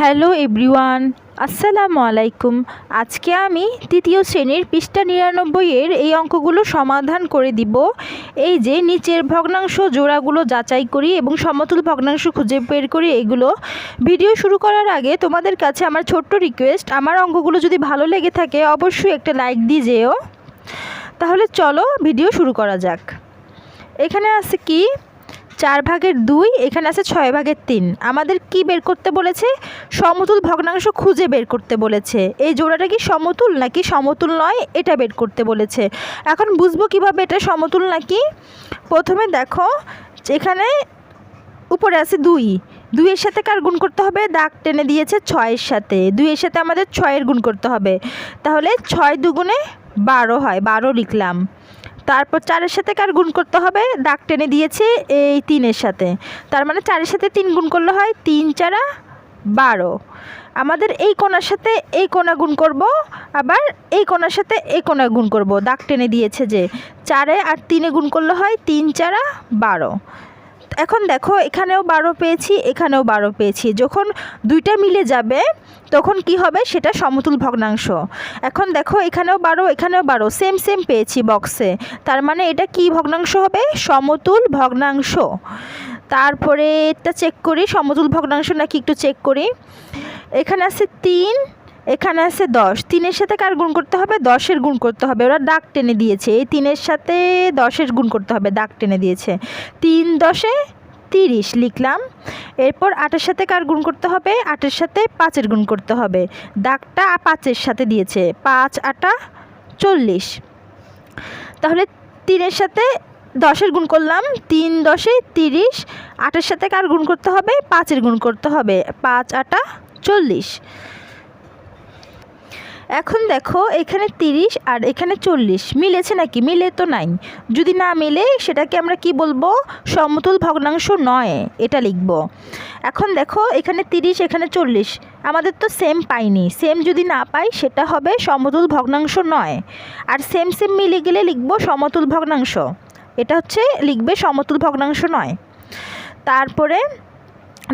Hello everyone, আসসালামু আলাইকুম। আজকে আমি তৃতীয় শ্রেণির পৃষ্ঠা নিরানব্বইয়ের এই অঙ্কগুলো সমাধান করে দিব। এই যে নিচের ভগ্নাংশ জোড়াগুলো যাচাই করি এবং সমতুল ভগ্নাংশ খুঁজে বের করি এগুলো। ভিডিও শুরু করার আগে তোমাদের কাছে আমার ছোট্ট রিকোয়েস্ট আমার অঙ্কগুলো যদি ভালো লেগে থাকে অবশ্যই একটা লাইক দিয়ে যেও। তাহলে চলো ভিডিও শুরু করা যাক। এখানে আছে কি? চার ভাগের দুই, এখানে আছে ছয় ভাগের তিন। আমাদের কি বের করতে বলেছে? সমতুল ভগ্নাংশ খুঁজে বের করতে বলেছে। এই জোড়াটা কি সমতুল নাকি সমতুল নয়? এটা বের করতে বলেছে। এখন বুঝব কীভাবে এটা সমতুল নাকি? প্রথমে দেখো, এখানে উপরে আছে দুই। দুইয়ের সাথে কার গুণ করতে হবে? দাগ টেনে দিয়েছে ছয়ের সাথে। দুইয়ের সাথে আমাদের ছয়ের গুণ করতে হবে। তাহলে ছয় দুগুণে বারো হয়। বারো লিখলাম। তারপর চারের সাথে কার গুণ করতে হবে? দাগ টেনে দিয়েছে এই তিনের সাথে। তার মানে চারের সাথে তিন গুণ করলে হয় তিন চারা বারো। আমাদের এই কোনার সাথে এই কোনা গুণ করব, আবার এই কোনার সাথে এই কোনা গুণ করব। দাগ টেনে দিয়েছে যে, চারে আর তিনে গুণ করলে হয় তিন চারা বারো। এখন দেখো, এখানেও বারো পেয়েছি, এখানেও বারো পেয়েছি। যখন দুইটা মিলে যাবে, তখন কি হবে? সেটা সমতুল ভগ্নাংশ। এখন দেখো, এখানেও বারো এখানেও বারো সেম সেম পেয়েছি বক্সে তার মানে এটা কি ভগ্নাংশ হবে? সমতুল ভগ্নাংশ। তারপরে এটা চেক করি, সমতুল ভগ্নাংশ নাকি একটু চেক করি। এখানে আছে তিন এখানে আছে দশ। তিনের সাথে কার গুণ করতে হবে? দশের গুণ করতে হবে। ওরা দাগ টেনে দিয়েছে। এই তিনের সাথে দশের গুণ করতে হবে দাগ টেনে দিয়েছে। তিন দশে তিরিশ লিখলাম। এরপর আটের সাথে কার গুণ করতে হবে? আটের সাথে পাঁচের গুণ করতে হবে। দাগটা পাঁচের সাথে দিয়েছে। পাঁচ, আটা, চল্লিশ। তাহলে তিনের সাথে দশের গুণ করলাম। তিন দশে তিরিশ। আটের সাথে কার গুণ করতে হবে? পাঁচের গুণ করতে হবে। পাঁচ, আটা, চল্লিশ। এখন দেখো, এখানে তিরিশ আর এখানে চল্লিশ। মিলেছে নাকি? মিলে তো নাই। যদি না মিলে, সেটাকে আমরা কি বলব? সমতুল ভগ্নাংশ নয়, এটা লিখব। এখন দেখো, এখানে তিরিশ, এখানে চল্লিশ। আমাদের তো সেম পাইনি। সেম যদি না পাই, সেটা হবে সমতুল ভগ্নাংশ নয়। আর সেম সেম মিলে গেলে লিখব সমতুল ভগ্নাংশ। এটা হচ্ছে, লিখবে সমতুল ভগ্নাংশ নয়। তারপরে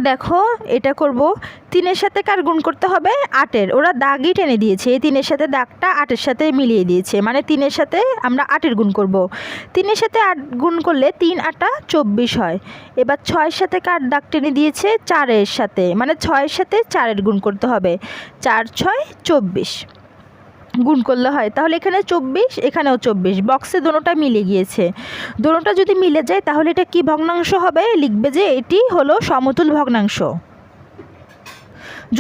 দেখো, এটা করব। তিনের সাথে কার গুণ করতে হবে? আটের। ওরা দাগই টেনে দিয়েছে। এই তিনের সাথে দাগটা আটের সাথে মিলিয়ে দিয়েছে। মানে তিনের সাথে আমরা আটের গুণ করব। তিনের সাথে আট গুণ করলে তিন আটা চব্বিশ হয়। এবার ছয়ের সাথে কার দাগ টেনে দিয়েছে? চারের সাথে। মানে ছয়ের সাথে চারের গুণ করতে হবে। চার, ছয়, চব্বিশ। গুণ করলে হয়। তাহলে এখানে চব্বিশ, এখানেও চব্বিশ। বক্সে দোনোটা মিলে গিয়েছে। দোনোটা যদি মিলে যায়, তাহলে এটা কি ভগ্নাংশ হবে? লিখবে যে এটি হলো সমতুল ভগ্নাংশ।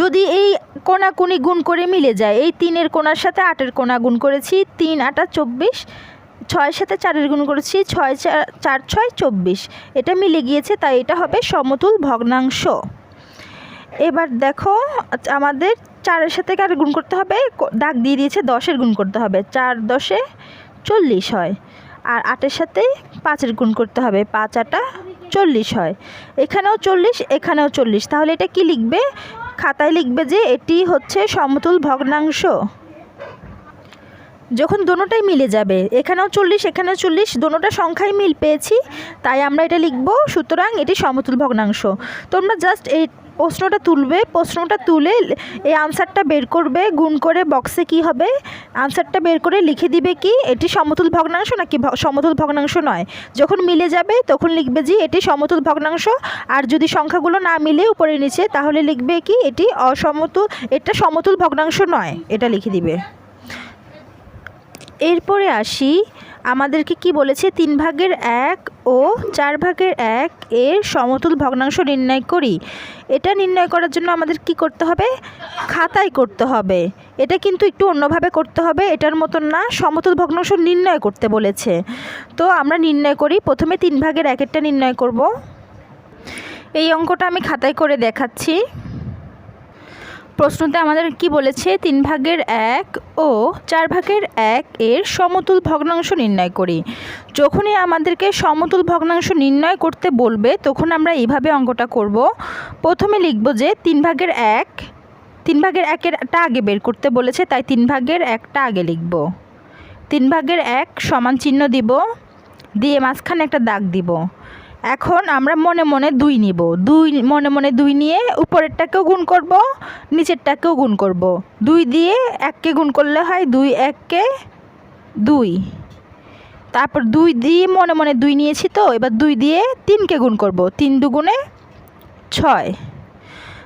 যদি এই কোনাকুনি গুণ করে মিলে যায়, এই তিনের কোনার সাথে আটের কোনা গুণ করেছি, তিন, আটা চব্বিশ, ছয়ের সাথে চারের গুণ করেছি, ছয় চার চার, ছয়, চব্বিশ। এটা মিলে গিয়েছে, তাই এটা হবে সমতুল ভগ্নাংশ। এবার দেখো, আমাদের চারের সাথে কার গুণ করতে হবে? দাগ দিয়ে দিয়েছে দশের গুণ করতে হবে। চার দশে চল্লিশ হয়। আর আটের সাথে পাঁচের গুণ করতে হবে। পাঁচ আটা চল্লিশ হয়। এখানেও চল্লিশ এখানেও চল্লিশ। তাহলে এটা কি লিখবে? খাতায় লিখবে যে এটি হচ্ছে সমতুল ভগ্নাংশ। যখন দোনোটাই মিলে যাবে, এখানেও চল্লিশ এখানেও চল্লিশ, দোনোটা সংখ্যায় মিল পেয়েছি, তাই আমরা এটা লিখব, সুতরাং এটি সমতুল ভগ্নাংশ। তোমরা জাস্ট এই প্রশ্নটা তুলবে, প্রশ্নটা তুলে এই আনসারটা বের করবে, গুণ করে বক্সে কি হবে? আনসারটা বের করে লিখে দিবে কি? এটি সমতুল ভগ্নাংশ নাকি সমতুল ভগ্নাংশ নয়? যখন মিলে যাবে, তখন লিখবে যে এটি সমতুল ভগ্নাংশ। আর যদি সংখ্যাগুলো না মিলে উপরে নিচে, তাহলে লিখবে কি? এটি অসমতুল এটা সমতুল ভগ্নাংশ নয়, এটা লিখে দিবে। এরপরে আসি আমাদেরকে কি বলেছে? তিন ভাগের এক ও চার ভাগের এক এর সমতুল ভগ্নাংশ নির্ণয় করি। এটা নির্ণয় করার জন্য আমাদের কি করতে হবে? খাতায় করতে হবে। এটা কিন্তু একটু অন্যভাবে করতে হবে। এটার মতন না, সমতুল ভগ্নাংশ নির্ণয় করতে বলেছে। তো আমরা নির্ণয় করি। প্রথমে তিন ভাগের একেরটা নির্ণয় করব। এই অঙ্কটা আমি খাতায় করে দেখাচ্ছি। প্রশ্নতে আমাদের কি বলেছে? তিন ভাগের এক ও চার ভাগের এক এর সমতুল ভগ্নাংশ নির্ণয় করি। যখনই আমাদেরকে সমতুল ভগ্নাংশ নির্ণয় করতে বলবে, তখন আমরা এইভাবে অঙ্কটা করব। প্রথমে লিখব যে তিন ভাগের এক, তিন ভাগের একেরটা আগে বের করতে বলেছে, তাই তিন ভাগের একটা আগে লিখব। তিন ভাগের এক সমান চিহ্ন দিব, দিয়ে মাঝখানে একটা দাগ দিব। এখন আমরা মনে মনে দুই নিব। দুই মনে মনে দুই নিয়ে উপরেরটাকেও গুণ করব, নিচেরটাকেও গুণ করব। দুই দিয়ে এককে গুণ করলে হয় দুই এককে দুই। তারপর দুই দিয়ে মনে মনে দুই নিয়েছি তো, এবার দুই দিয়ে তিনকে গুণ করব। তিন দুগুণে ছয়।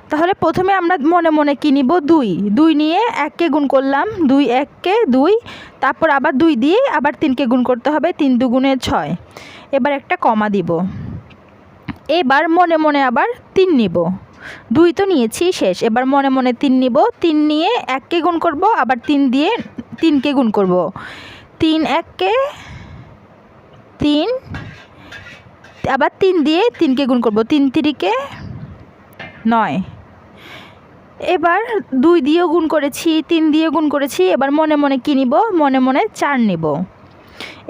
তাহলে প্রথমে আমরা মনে মনে কী নিব? দুই। দুই নিয়ে এককে গুণ করলাম, দুই এককে দুই। তারপর আবার দুই দিয়ে আবার তিনকে গুণ করতে হবে, তিন দুগুণে ছয়। এবার একটা কমা দিব। এবার মনে মনে আবার তিন নিব। দুই তো নিয়েছি, শেষ। এবার মনে মনে তিন নিব। তিন নিয়ে এককে গুণ করব, আবার তিন দিয়ে তিনকে গুণ করব। তিন এককে তিন, আবার তিন দিয়ে তিনকে গুণ করব। তিন তিরিকে নয়। এবার দুই দিয়েও গুণ করেছি, তিন দিয়ে গুণ করেছি, এবার মনে মনে কী নিব? মনে মনে চার নিব।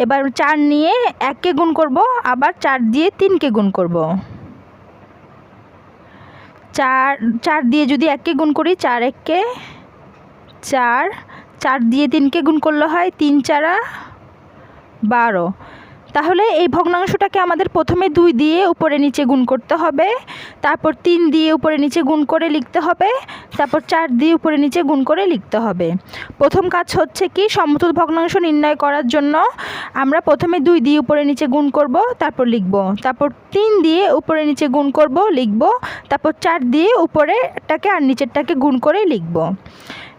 এবার চার নিয়ে এককে গুণ করব, আবার চার দিয়ে তিনকে গুণ করব। চার চার দিয়ে যদি এককে গুণ করি, চার এককে চার চার দিয়ে তিনকে গুণ করলে হয় তিন চারা বারো। তাহলে এই ভগ্নাংশটাকে আমাদের প্রথমে দুই দিয়ে উপরে নিচে গুণ করতে হবে, তারপর তিন দিয়ে উপরে নিচে গুণ করে লিখতে হবে, তারপর চার দিয়ে উপরে নিচে গুণ করে লিখতে হবে। প্রথম কাজ হচ্ছে কি সমতুল ভগ্নাংশ নির্ণয় করার জন্য আমরা প্রথমে দুই দিয়ে উপরে নিচে গুণ করব, তারপর লিখব। তারপর তিন দিয়ে উপরে নিচে গুণ করব, লিখব। তারপর চার দিয়ে উপরেটাকে আর নিচেরটাকে গুণ করে লিখব।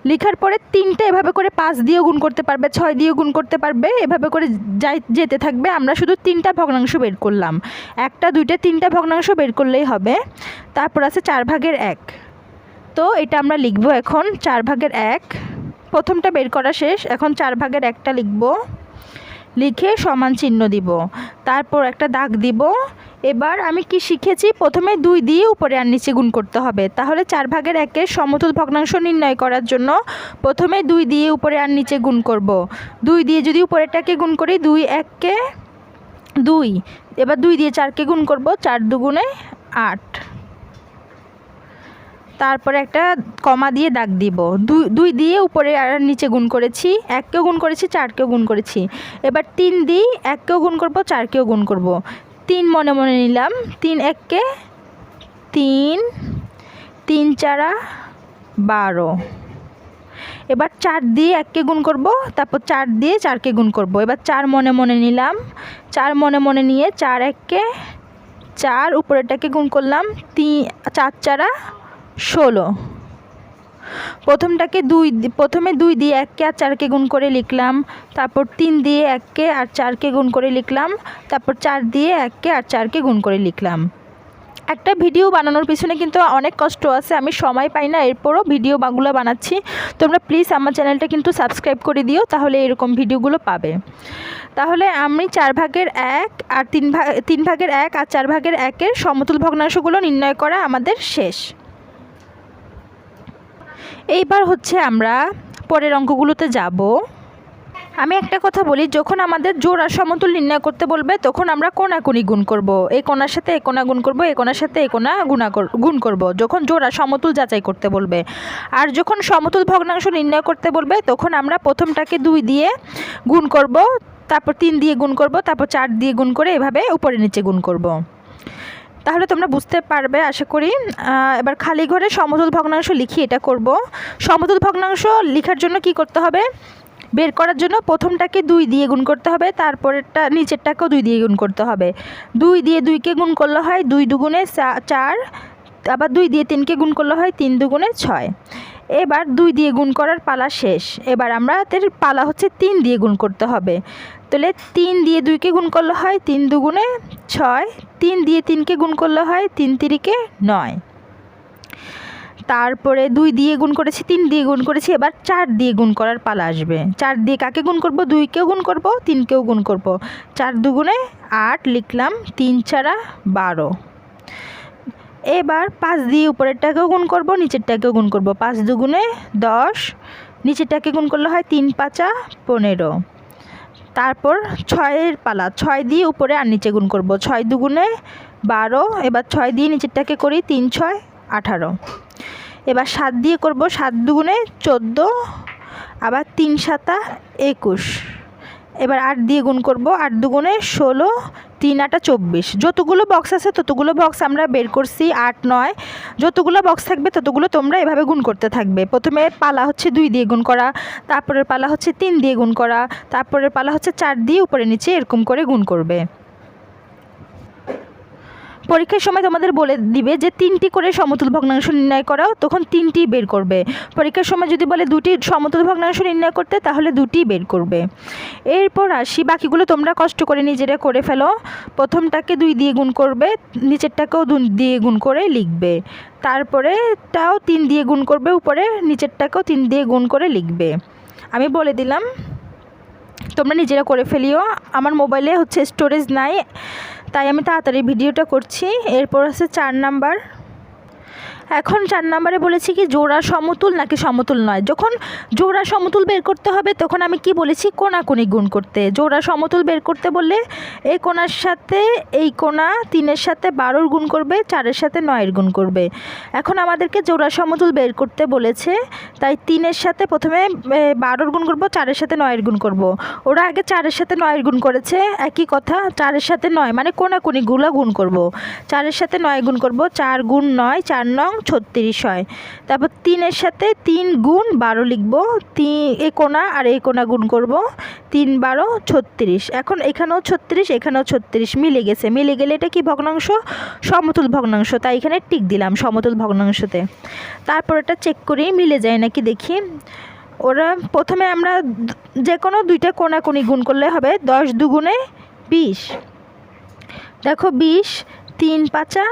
লেখার পরে তিনটে এভাবে করে পাঁচ দিয়েও গুণ করতে পারবে, ছয় দিয়েও গুণ করতে পারবে, এভাবে করে যাই যেতে থাকবে। আমরা শুধু তিনটা ভগ্নাংশ বের করলাম। একটা, দুইটা, তিনটা ভগ্নাংশ বের করলেই হবে। তারপর আছে চার ভাগের এক। তো এটা আমরা লিখব এখন চার ভাগের এক। প্রথমটা বের করা শেষ। এখন চার ভাগের একটা লিখব। লিখে সমান চিহ্ন দিব। তারপর একটা দাগ দিব। এবার আমি কি শিখেছি? প্রথমে দুই দিয়ে উপরে আর নিচে গুণ করতে হবে। তাহলে চার ভাগের একের সমতুল ভগ্নাংশ নির্ণয় করার জন্য প্রথমে দুই দিয়ে উপরে আর নিচে গুণ করব। দুই দিয়ে যদি উপরেরটাকে গুণ করি, দুই এককে দুই। এবার দুই দিয়ে চারকে গুণ করব, চার দুগুণে আট। তারপরে একটা কমা দিয়ে দাগ দিব। দুই দিয়ে উপরে আর নিচে গুণ করেছি, এককেও গুণ করেছি, চারকেও গুণ করেছি। এবার তিন দিই এককেও গুণ করব, চারকেও গুণ করব। তিন মনে মনে নিলাম। তিন এককে তিন তিন চারা বারো। এবার চার দিয়ে এককে গুণ করব, তারপর চার দিয়ে চারকে গুণ করব। এবার চার মনে মনে নিলাম। চার মনে মনে নিয়ে চার এককে চার, উপরেরটাকে গুণ করলাম। তিন, চার চারা ষোলো। প্রথমটাকে দুই প্রথমে দুই দিয়ে এককে আর চারকে গুণ করে লিখলাম, তারপর তিন দিয়ে এককে আর চারকে গুণ করে লিখলাম, তারপর চার দিয়ে এককে আর চারকে গুণ করে লিখলাম। একটা ভিডিও বানানোর পিছনে কিন্তু অনেক কষ্ট আছে, আমি সময় পাই না, এরপরও ভিডিও বাগুলো বানাচ্ছি। তোমরা প্লিজ আমার চ্যানেলটা কিন্তু সাবস্ক্রাইব করে দিও, তাহলে এরকম ভিডিওগুলো পাবে। তাহলে আমি চার ভাগের এক আর তিন ভাগ তিন ভাগের এক আর চার ভাগের একের সমতুল ভগ্নাংশগুলো নির্ণয় করা আমাদের শেষ। এইবার হচ্ছে আমরা পরের অঙ্কগুলোতে যাব। আমি একটা কথা বলি, যখন আমাদের জোড়া সমতুল নির্ণয় করতে বলবে, তখন আমরা কোনাকুনি গুণ করব। এই কোনার সাথে এই কোনা গুণ করব, এই কোনার সাথে এই কোনা গুণা গুণ করব, যখন জোড়া সমতুল যাচাই করতে বলবে। আর যখন সমতুল ভগ্নাংশ নির্ণয় করতে বলবে, তখন আমরা প্রথমটাকে দুই দিয়ে গুণ করব, তারপর তিন দিয়ে গুণ করব, তারপর চার দিয়ে গুণ করে এভাবে উপরে নিচে গুণ করব। তাহলে তোমরা বুঝতে পারবে, আশা করি। এবার খালি ঘরে সমতল ভগ্নাংশ লিখি এটা করব। সমতল ভগ্নাংশ লেখার জন্য কি করতে হবে? বের করার জন্য প্রথমটাকে দুই দিয়ে গুণ করতে হবে, তারপরেরটা, নিচেরটাকেও দুই দিয়ে গুণ করতে হবে। দুই দিয়ে দুইকে গুণ করলে হয় দুই দুগুণে চার, আবার দুই দিয়ে তিনকে গুণ করলে হয় তিন দুগুণে ছয়। এবার দুই দিয়ে গুণ করার পালা শেষ। এবার আমরা আমাদের পালা হচ্ছে তিন দিয়ে গুণ করতে হবে। তাহলে তিন দিয়ে দুইকে গুণ করলে হয় তিন দুগুণে ছয়, তিন দিয়ে তিনকে গুণ করলে হয় তিন তিরিকে নয়। তারপরে দুই দিয়ে গুণ করেছি, তিন দিয়ে গুণ করেছি, এবার চার দিয়ে গুণ করার পালা আসবে। চার দিয়ে কাকে গুণ করব? দুইকেও গুণ করব তিনকেও গুণ করব। চার দুগুণে আট লিখলাম তিন ছাড়া বারো। এবার পাঁচ দিয়ে উপরেরটাকেও গুণ করব, নিচেরটাকেও গুণ করব। পাঁচ দুগুণে দশ, নিচেরটাকে গুণ করলে হয় তিন পাঁচা পনেরো। তারপর ছয়ের পালা, ছয় দিয়ে উপরে আর নিচে গুণ করব। ছয় দুগুণে বারো, এবার ছয় দিয়ে নিচেরটাকে করি তিন, ছয়, আঠারো। এবার সাত দিয়ে করব, সাত দুগুণে চোদ্দ, আবার তিন সাতা একুশ। এবার আট দিয়ে গুণ করব। আট দুগুণে ষোলো, তিন আটা চব্বিশ। যতগুলো বক্স আছে ততগুলো বক্স আমরা বের করছি, আট নয়। যতগুলো বক্স থাকবে ততগুলো তোমরা এভাবে গুণ করতে থাকবে। প্রথমে পালা হচ্ছে দুই দিয়ে গুণ করা, তারপরের পালা হচ্ছে তিন দিয়ে গুণ করা, তারপরের পালা হচ্ছে চার দিয়ে উপরে নিচে এরকম করে গুণ করবে। পরীক্ষার সময় তোমাদের বলে দিবে যে তিনটি করে সমতুল ভগ্নাংশ নির্ণয় করাও, তখন তিনটি বের করবে। পরীক্ষার সময় যদি বলে দুটি সমতুল ভগ্নাংশ নির্ণয় করতে, তাহলে দুটি বের করবে। এরপর আসি, বাকিগুলো তোমরা কষ্ট করে নিজেরা করে ফেলো। প্রথমটাকে দুই দিয়ে গুণ করবে, নিচেরটাকেও দুই দিয়ে গুণ করে লিখবে। তারপরে তাও তিন দিয়ে গুণ করবে, উপরে নিচেরটাকেও তিন দিয়ে গুণ করে লিখবে। আমি বলে দিলাম, তোমরা নিজেরা করে ফেলিও। আমার মোবাইলে হচ্ছে স্টোরেজ নাই। তাই আমি তাড়াতাড়ি ভিডিওটা করছি। এরপর আছে চার নাম্বার। এখন চার নাম্বারে বলেছি কি, জোড়া সমতুল নাকি সমতুল নয়? যখন জোড়া সমতুল বের করতে হবে, তখন আমি কি বলেছি, কোনাকুনি গুণ করতে। জোড়া সমতুল বের করতে বললে এই কোনার সাথে এই কোনা তিনের সাথে বারোর গুণ করবে, চারের সাথে নয়ের গুণ করবে। এখন আমাদেরকে জোড়া সমতুল বের করতে বলেছে, তাই তিনের সাথে প্রথমে বারোর গুণ করব, চারের সাথে নয়ের গুণ করব। ওরা আগে চারের সাথে নয়ের গুণ করেছে, একই কথা, চারের সাথে নয় মানে কোনাকুনিগুলো গুণ করব। চারের সাথে নয় গুণ করব, চার গুণ নয়, চার নং ছত্রিশ হয়। তারপর তিনের সাথে তিন গুণ বারো লিখব। তিন এই কোনা আর এই কোনা গুণ করব। তিন বারো ছত্রিশ। এখন এখানেও ছত্রিশ এখানেও ছত্রিশ মিলে গেছে। মিলে গেলে এটা কি ভগ্নাংশ? সমতুল ভগ্নাংশ। তাই এখানে টিক দিলাম সমতুল ভগ্নাংশতে। তারপর এটা চেক করি মিলে যায় নাকি দেখি। ওরা প্রথমে আমরা যে কোনো দুইটা কোনাকুনি গুণ করলে হবে দশ দুগুণে বিশ। দেখো বিশ, তিন পাঁচা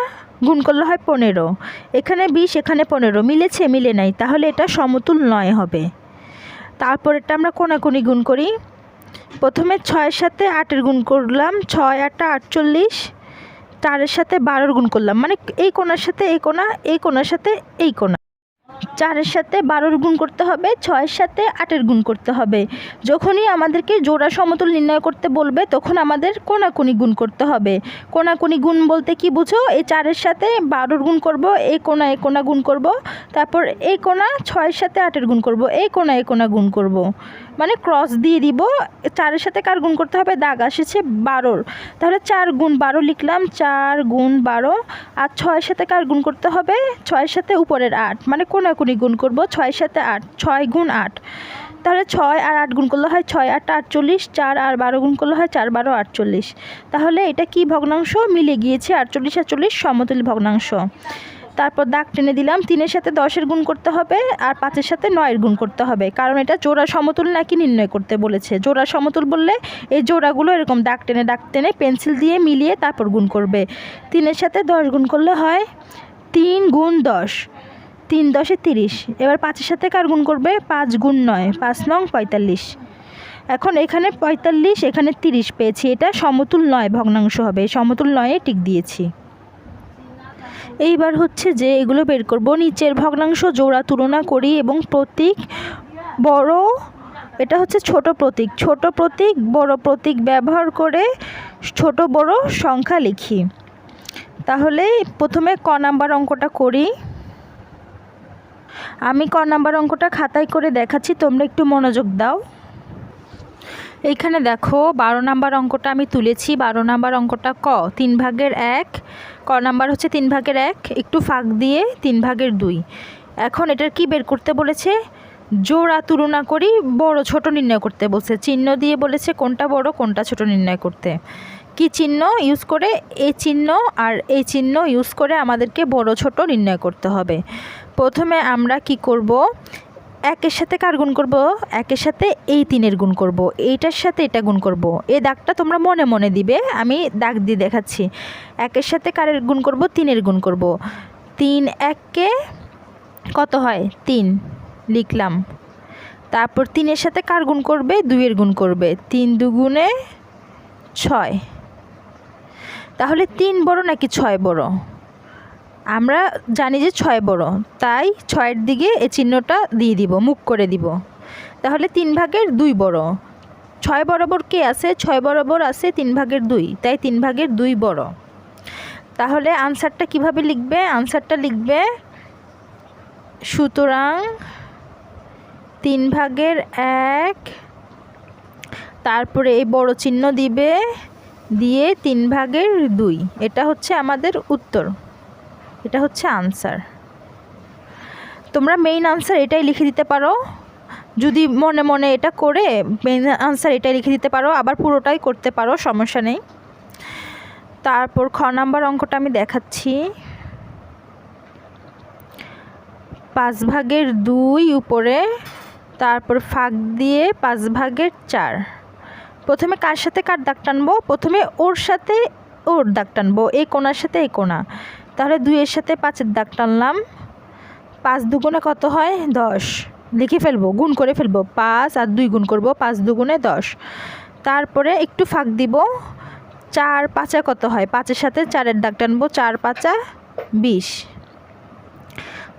গুণ করলে হয় পনেরো। এখানে বিশ, এখানে পনেরো। মিলেছে, মিলে নাই। তাহলে এটা সমতুল নয় হবে। তারপর এটা আমরা কোনাকুনি গুণ করি। প্রথমে ছয়ের সাথে আটের গুণ করলাম। ছয়, আটটা, আটচল্লিশ। চারের সাথে বারোর গুণ করলাম। মানে এই কোনার সাথে এই কোনা এই কোনার সাথে এই কোনা চারের সাথে বারোর গুণ করতে হবে, ছয়ের সাথে আটের গুণ করতে হবে। যখনই আমাদেরকে জোড়া সমতল নির্ণয় করতে বলবে, তখন আমাদের কোনাকুনি গুণ করতে হবে। কোনাকুনি গুণ বলতে কি বুঝো? এই চারের সাথে বারোর গুণ করব এই কোনা এ কোনা গুণ করব, তারপর এই কোনা, ছয়ের সাথে আটের গুণ করব এই কোনা এ কোনা গুণ করব। মানে ক্রস দিয়ে দিব। চারের সাথে কার গুণ করতে হবে? দাগ এসেছে বারোর। তাহলে চার গুণ বারো লিখলাম, চার গুণ বারো। আর ছয়ের সাথে কার গুণ করতে হবে? ছয়ের সাথে উপরের আট। মানে কোনাকুনি গুণ করব, ছয়ের সাথে আট। ছয় গুণ আট। তাহলে ছয় আর আট গুণ করলে হয় ছয় আটটা আটচল্লিশ, চার আর বারো গুণ করলে হয় চার বারো আটচল্লিশ। তাহলে এটা কি ভগ্নাংশ? মিলে গিয়েছে আটচল্লিশ আটচল্লিশ সমতুল ভগ্নাংশ। তারপর দাগ টেনে দিলাম। তিনের সাথে দশের গুণ করতে হবে আর পাঁচের সাথে নয়ের গুণ করতে হবে। কারণ এটা জোড়া সমতুল নাকি নির্ণয় করতে বলেছে। জোড়া সমতুল বললে এই জোড়াগুলো এরকম দাগ টেনে দাগ টেনে পেন্সিল দিয়ে মিলিয়ে তারপর গুণ করবে। তিনের সাথে দশ গুণ করলে হয় তিন গুণ দশ। তিন দশে তিরিশ। এবার পাঁচের সাথে কার গুণ করবে? পাঁচ গুণ নয়। পাঁচ নং পঁয়তাল্লিশ। এখন এখানে পঁয়তাল্লিশ, এখানে তিরিশ পেয়েছি। এটা সমতুল নয় ভগ্নাংশ হবে। সমতুল নয়ে টিক দিয়েছি। এইবার হচ্ছে যে এগুলো বের করব। নিচের ভগ্নাংশ জোড়া তুলনা করি এবং প্রতীক বড়, এটা হচ্ছে ছোট প্রতীক। ছোট প্রতীক, বড় প্রতীক ব্যবহার করে ছোট বড় সংখ্যা লিখি। তাহলে প্রথমে ক নাম্বার অঙ্কটা করি। আমি ক নাম্বার অঙ্কটা খাতায় করে দেখাচ্ছি, তোমরা একটু মনোযোগ দাও। এইখানে দেখো, বারো নাম্বার অঙ্কটা আমি তুলেছি। বারো নাম্বার অঙ্কটা ক? তিন ভাগের এক, ক নাম্বার হচ্ছে তিন ভাগের এক, একটু ফাঁক দিয়ে তিন ভাগের দুই। এখন এটার কি বের করতে বলেছে? জোড়া তুলনা করি, বড় ছোট নির্ণয় করতে বলছে। চিহ্ন দিয়ে বলেছে কোনটা বড়, কোনটা ছোট নির্ণয় করতে। কি চিহ্ন? ইউজ করে এই চিহ্ন আর এই চিহ্ন ইউজ করে আমাদেরকে বড় ছোট নির্ণয় করতে হবে। প্রথমে আমরা কি করব? একের সাথে কার গুণ করব? একের সাথে এই তিনের গুণ করব। এইটার সাথে এটা গুণ করব। এই দাগটা তোমরা মনে মনে দিবে। আমি দাগ দিয়ে দেখাচ্ছি। একের সাথে কারের গুণ করব? তিনের গুণ করব। তিন এককে কত হয়? তিন। লিখলাম। তারপর তিনের সাথে কার গুণ করবে? দুইয়ের গুণ করবে। তিন দুগুণে ছয়। তাহলে তিন বড় নাকি ছয় বড়? আমরা জানি যে ছয় বড়, তাই ছয়ের দিকে এই চিহ্নটা দিয়ে দিব, মুখ করে দিব। তাহলে তিন ভাগের দুই বড়। ছয় বরাবর কে আছে? ছয় বরাবর আছে তিন ভাগের দুই, তাই তিন ভাগের দুই বড়। তাহলে আনসারটা কীভাবে লিখবে? আনসারটা লিখবে, সুতরাং তিন ভাগের এক, তারপরে এই বড় চিহ্ন দিবে, দিয়ে তিন ভাগের দুই। এটা হচ্ছে আমাদের উত্তর। এটা হচ্ছে আনসার তোমরা মেইন আনসার এটাই লিখে দিতে পারো। যদি মনে মনে এটা করে মেইন আনসার এটাই লিখে দিতে পারো, আবার পুরোটাই করতে পারো, সমস্যা নেই। তারপর খ নাম্বার অঙ্কটা আমি দেখাচ্ছি। পাঁচ ভাগের দুই উপরে, তারপর ফাঁক দিয়ে পাঁচ ভাগের চার। প্রথমে কার সাথে কার দাগ টানবো? প্রথমে ওর সাথে ওর দাগ টানবো, এই কোনার সাথে এই কোনা। তাহলে দুইয়ের সাথে পাঁচের দাগ টানলাম। পাঁচ দুগুণে কত হয়? দশ। লিখে ফেলব, গুণ করে ফেলব। পাঁচ আর দুই গুণ করব, পাঁচ দুগুণে দশ। তারপরে একটু ফাঁক দিব। চার পাঁচা কত হয়? পাঁচের সাথে চারের দাগ টানবো, চার পাঁচা বিশ।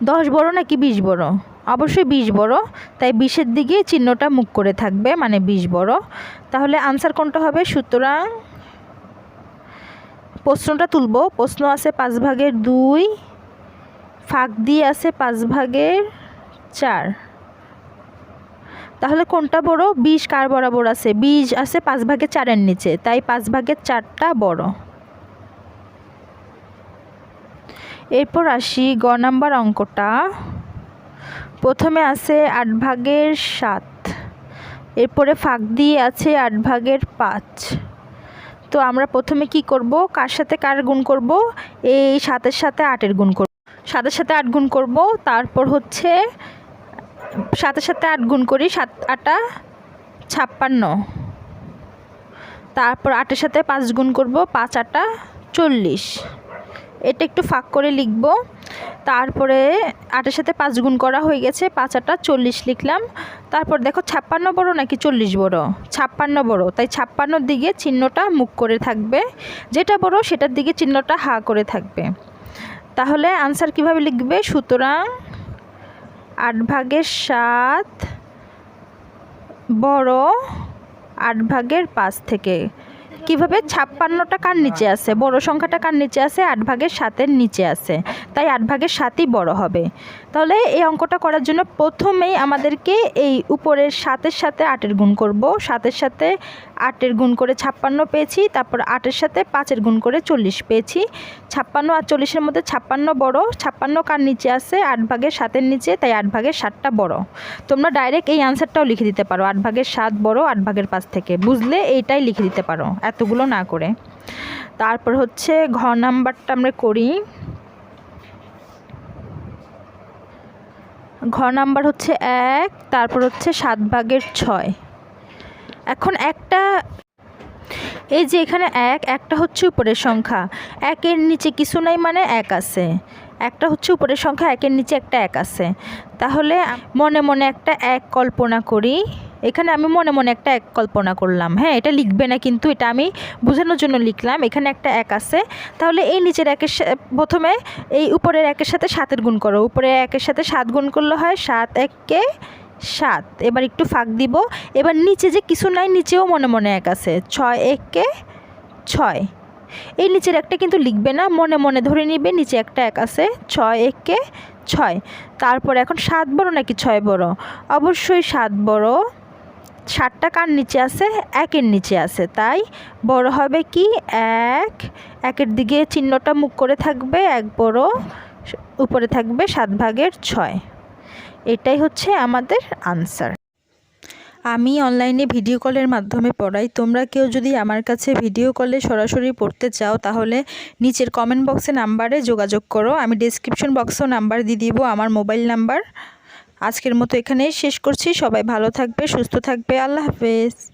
দশ বড় নাকি বিশ বড়? অবশ্যই বিশ বড়। তাই বিশের দিকে চিহ্নটা মুখ করে থাকবে মানে বিশ বড়। তাহলে আনসার কোনটা হবে? সুতরাং প্রশ্নটা তুলব। প্রশ্ন আছে পাঁচ ভাগের দুই, ফাঁক দিয়ে আছে পাঁচ ভাগের চার। তাহলে কোনটা বড়? বিশ কার বরাবর আছে? বিশ আছে পাঁচ ভাগের চারের নিচে, তাই পাঁচ ভাগের চারটা বড়। এরপর আসি গ নাম্বার অঙ্কটা। প্রথমে আছে আট ভাগের সাত, এরপরে ফাঁক দিয়ে আছে আট ভাগের পাঁচ। তো আমরা প্রথমে কি করব? কার সাথে কার গুণ করব? এই সাতের সাথে আটের গুণ করব। সাতের সাথে আট গুণ করব, তারপর হচ্ছে সাতের সাথে আট গুণ করি, সাত, আটা ছাপ্পান্ন। তারপর আটের সাথে পাঁচ গুণ করব, পাঁচ, আটা চল্লিশ। এটা একটু ফাঁক করে লিখব। তারপরে আটের সাথে পাঁচ গুণ করা হয়ে গেছে, পাঁচ আটা চল্লিশ লিখলাম। তারপর দেখো ছাপ্পান্ন বড় নাকি চল্লিশ বড়? ছাপ্পান্ন বড়, তাই ছাপ্পান্নর দিকে চিহ্নটা মুখ করে থাকবে। যেটা বড় সেটার দিকে চিহ্নটা হা করে থাকবে। তাহলে আনসার কীভাবে লিখবে? সুতরাং আট ভাগের সাত বড় আট ভাগের পাঁচ থেকে কীভাবে ছাপ্পান্নটা কার নিচে আছে? বড় সংখ্যাটা কার নিচে আছে? আট ভাগের সাতের নিচে আছে। তাই আট ভাগের সাতই বড় হবে। তাহলে এই অঙ্কটা করার জন্য প্রথমেই আমাদেরকে এই উপরের সাতের সাথে আটের গুণ করব। সাতের সাথে আটের গুণ করে ছাপ্পান্ন পেয়েছি, তারপর আটের সাথে পাঁচের গুণ করে চল্লিশ পেয়েছি। ছাপ্পান্ন আর চল্লিশের মধ্যে ছাপ্পান্ন বড়, ছাপ্পান্ন কার নিচে আছে? আট ভাগের সাতের নিচে, তাই আট ভাগের সাতটা বড়। তোমরা ডাইরেক্ট এই আনসারটাও লিখে দিতে পারো, আট ভাগের সাত বড়, আট ভাগের পাঁচ থেকে। বুঝলে এইটাই লিখে দিতে পারো, এতগুলো না করে। তারপর হচ্ছে ঘ নাম্বারটা আমরা করি। ঘ নাম্বার হচ্ছে এক, তারপর হচ্ছে সাত ভাগের ছয়। এখন একটা, এই যে এখানে এক, একটা হচ্ছে উপরের সংখ্যা। একের নিচে কিছু নাই মানে এক আছে। একটা হচ্ছে উপরের সংখ্যা, একের নিচে একটা এক আছে। তাহলে মনে মনে একটা এক কল্পনা করি। এখানে আমি মনে মনে একটা এক কল্পনা করলাম। হ্যাঁ এটা লিখবে না কিন্তু এটা আমি বোঝানোর জন্য লিখলাম। এখানে একটা এক আছে। তাহলে এই নিচের একের প্রথমে এই উপরের একের সাথে সাতের গুণ করো। উপরের একের সাথে সাত গুণ করলে হয় সাত এককে সাত। এবার একটু ফাঁক দিব। এবার নিচে যে কিছু নাই, নিচেও মনে মনে এক আছে। ছয় এককে ছয়। এই নিচের একটা কিন্তু লিখবে না, মনে মনে ধরে নিবে, নিচে একটা এক আছে। ছয় এককে ছয়। তারপর এখন সাত বড় নাকি ছয় বড়? অবশ্যই সাত বড়। ষাটটা কার নিচে আছে? একের নিচে আছে। তাই বড় হবে কি? এক। একের দিকে চিহ্নটা মুখ করে থাকবে, এক বড়, উপরে থাকবে সাত ভাগের ছয়। এটাই হচ্ছে আমাদের আনসার আমি অনলাইনে ভিডিও কলের মাধ্যমে পড়াই। তোমরা কেউ যদি আমার কাছে ভিডিও কলে সরাসরি পড়তে চাও, তাহলে নিচের কমেন্ট বক্সে নাম্বারে যোগাযোগ করো। আমি ডিসক্রিপশন বক্সেও নাম্বার দিয়ে দিব, আমার মোবাইল নাম্বার আজকের মতো এখানেই শেষ করছি। সবাই ভালো থাকবে সুস্থ থাকবে। আল্লাহ হাফেজ।